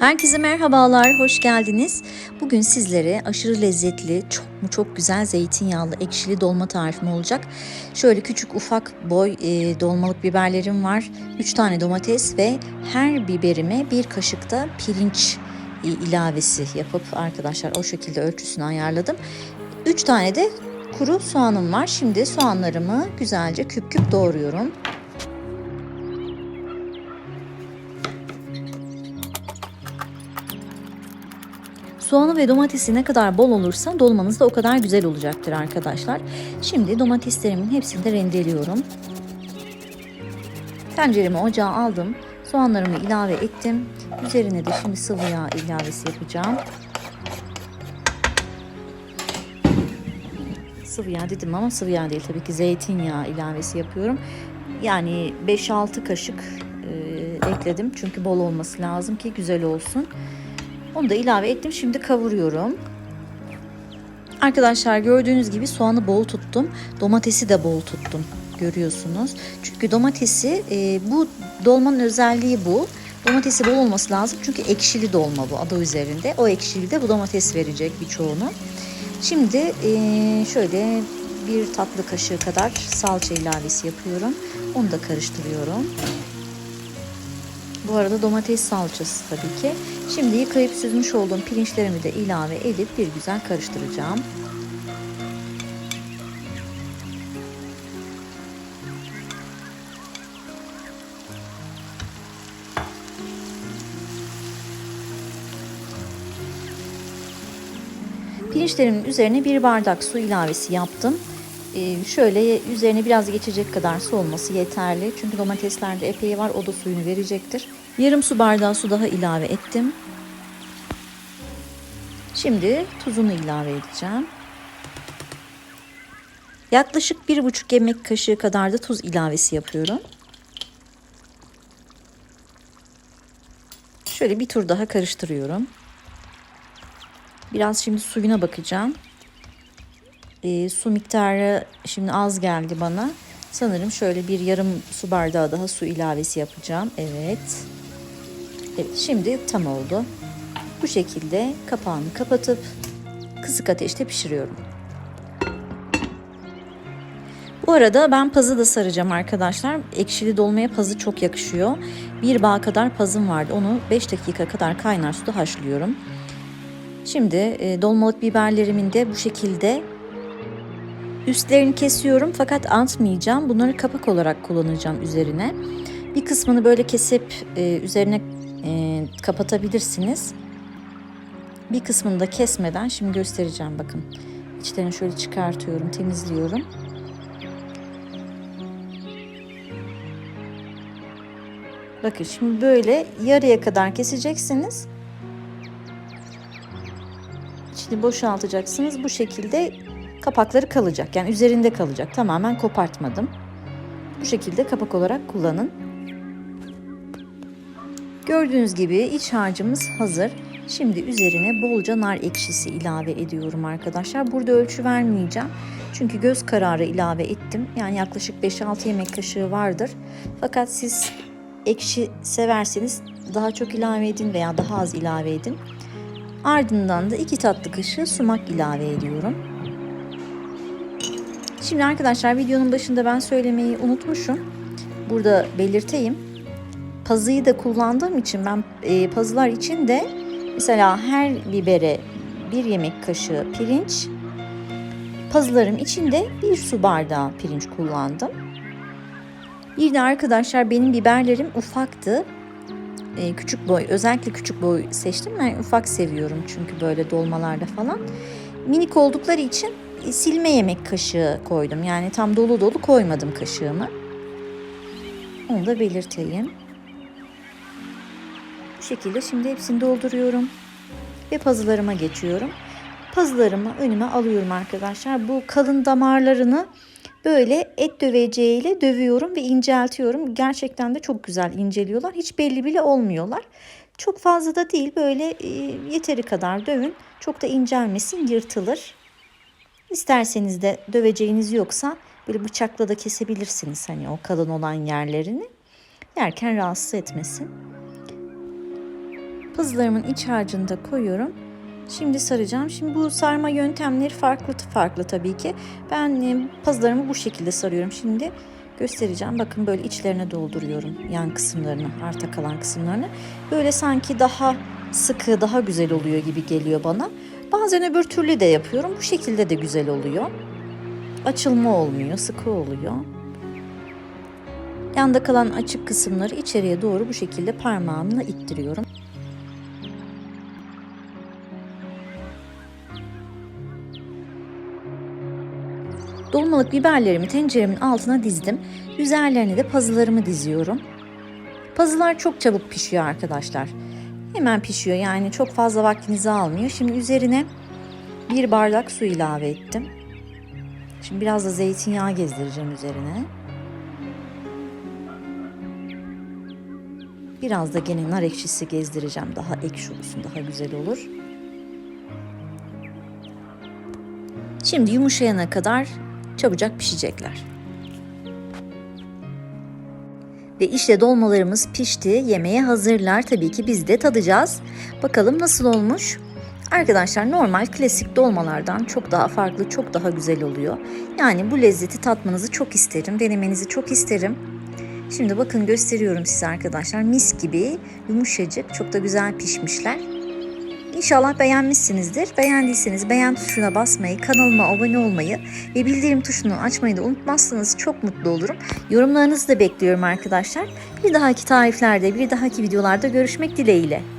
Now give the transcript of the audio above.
Herkese merhabalar, hoş geldiniz. Bugün sizlere aşırı lezzetli, çok mu çok güzel zeytinyağlı ekşili dolma tarifim olacak. Şöyle küçük ufak boy e, dolmalık biberlerim var. 3 tane domates ve her biberime bir kaşık da pirinç e, ilavesi yapıp arkadaşlar o şekilde ölçüsünü ayarladım. 3 tane de kuru soğanım var. Şimdi soğanlarımı güzelce küp küp doğruyorum. Soğanı ve domatesi ne kadar bol olursa dolmanız da o kadar güzel olacaktır arkadaşlar. Şimdi domateslerimin hepsini de rendeliyorum. Tenceremi ocağa aldım. Soğanlarımı ilave ettim. Üzerine de şimdi sıvı yağ ilavesi yapacağım. Sıvı yağ dedim ama sıvı yağ değil tabii ki zeytinyağı ilavesi yapıyorum. Yani 5-6 kaşık e, ekledim çünkü bol olması lazım ki güzel olsun. Onu da ilave ettim. Şimdi kavuruyorum. Arkadaşlar gördüğünüz gibi soğanı bol tuttum. Domatesi de bol tuttum. Görüyorsunuz. Çünkü domatesi e, bu dolmanın özelliği bu. Domatesi bol olması lazım. Çünkü ekşili dolma bu adı üzerinde. O ekşili de bu domates verecek birçoğunu. Şimdi e, şöyle bir tatlı kaşığı kadar salça ilavesi yapıyorum. Onu da karıştırıyorum. Bu arada domates salçası tabii ki. Şimdi yıkayıp süzmüş olduğum pirinçlerimi de ilave edip bir güzel karıştıracağım. Pirinçlerimin üzerine bir bardak su ilavesi yaptım. Ee, şöyle üzerine biraz geçecek kadar su olması yeterli. Çünkü domateslerde epey var o da suyunu verecektir. Yarım su bardağı su daha ilave ettim. Şimdi tuzunu ilave edeceğim. Yaklaşık bir buçuk yemek kaşığı kadar da tuz ilavesi yapıyorum. Şöyle bir tur daha karıştırıyorum. Biraz şimdi suyuna bakacağım. E, su miktarı şimdi az geldi bana. Sanırım şöyle bir yarım su bardağı daha su ilavesi yapacağım. Evet. Evet şimdi tam oldu. Bu şekilde kapağını kapatıp kısık ateşte pişiriyorum. Bu arada ben pazı da saracağım arkadaşlar. Ekşili dolmaya pazı çok yakışıyor. Bir bağ kadar pazım vardı. Onu 5 dakika kadar kaynar suda haşlıyorum. Şimdi e, dolmalık biberlerimin de bu şekilde üstlerini kesiyorum fakat atmayacağım. Bunları kapak olarak kullanacağım üzerine. Bir kısmını böyle kesip e, üzerine e, kapatabilirsiniz. Bir kısmını da kesmeden şimdi göstereceğim bakın. İçlerini şöyle çıkartıyorum, temizliyorum. Bakın şimdi böyle yarıya kadar keseceksiniz. İçini boşaltacaksınız. Bu şekilde kapakları kalacak. Yani üzerinde kalacak. Tamamen kopartmadım. Bu şekilde kapak olarak kullanın. Gördüğünüz gibi iç harcımız hazır. Şimdi üzerine bolca nar ekşisi ilave ediyorum arkadaşlar. Burada ölçü vermeyeceğim. Çünkü göz kararı ilave ettim. Yani yaklaşık 5-6 yemek kaşığı vardır. Fakat siz ekşi severseniz daha çok ilave edin veya daha az ilave edin. Ardından da 2 tatlı kaşığı sumak ilave ediyorum. Şimdi arkadaşlar videonun başında ben söylemeyi unutmuşum. Burada belirteyim. Pazıyı da kullandığım için ben e, pazılar için de mesela her bibere bir yemek kaşığı pirinç, pazılarım için de bir su bardağı pirinç kullandım. Bir de arkadaşlar benim biberlerim ufaktı. E, küçük boy, özellikle küçük boy seçtim. Ben ufak seviyorum çünkü böyle dolmalarda falan. Minik oldukları için silme yemek kaşığı koydum. Yani tam dolu dolu koymadım kaşığımı. Onu da belirteyim. Bu şekilde şimdi hepsini dolduruyorum. Ve pazılarıma geçiyorum. Pazılarımı önüme alıyorum arkadaşlar. Bu kalın damarlarını böyle et döveceğiyle dövüyorum ve inceltiyorum. Gerçekten de çok güzel inceliyorlar. Hiç belli bile olmuyorlar. Çok fazla da değil böyle yeteri kadar dövün. Çok da incelmesin yırtılır. İsterseniz de döveceğiniz yoksa böyle bıçakla da kesebilirsiniz hani o kalın olan yerlerini. Yerken rahatsız etmesin. Pazılarımın iç harcını da koyuyorum. Şimdi saracağım. Şimdi bu sarma yöntemleri farklı farklı tabii ki. Ben e, pazılarımı bu şekilde sarıyorum. Şimdi göstereceğim. Bakın böyle içlerine dolduruyorum yan kısımlarını, arta kalan kısımlarını. Böyle sanki daha sıkı, daha güzel oluyor gibi geliyor bana. Bazen öbür türlü de yapıyorum. Bu şekilde de güzel oluyor. Açılma olmuyor, sıkı oluyor. Yanda kalan açık kısımları içeriye doğru bu şekilde parmağımla ittiriyorum. Dolmalık biberlerimi tenceremin altına dizdim. Üzerlerine de pazılarımı diziyorum. Pazılar çok çabuk pişiyor arkadaşlar. Hemen pişiyor yani çok fazla vaktinizi almıyor. Şimdi üzerine bir bardak su ilave ettim. Şimdi biraz da zeytinyağı gezdireceğim üzerine. Biraz da gene nar ekşisi gezdireceğim. Daha ekşi olsun, daha güzel olur. Şimdi yumuşayana kadar çabucak pişecekler. Ve işte dolmalarımız pişti. Yemeğe hazırlar. Tabii ki biz de tadacağız. Bakalım nasıl olmuş? Arkadaşlar normal klasik dolmalardan çok daha farklı, çok daha güzel oluyor. Yani bu lezzeti tatmanızı çok isterim, denemenizi çok isterim. Şimdi bakın gösteriyorum size arkadaşlar. Mis gibi yumuşacık, çok da güzel pişmişler. İnşallah beğenmişsinizdir. Beğendiyseniz beğen tuşuna basmayı, kanalıma abone olmayı ve bildirim tuşunu açmayı da unutmazsanız çok mutlu olurum. Yorumlarınızı da bekliyorum arkadaşlar. Bir dahaki tariflerde, bir dahaki videolarda görüşmek dileğiyle.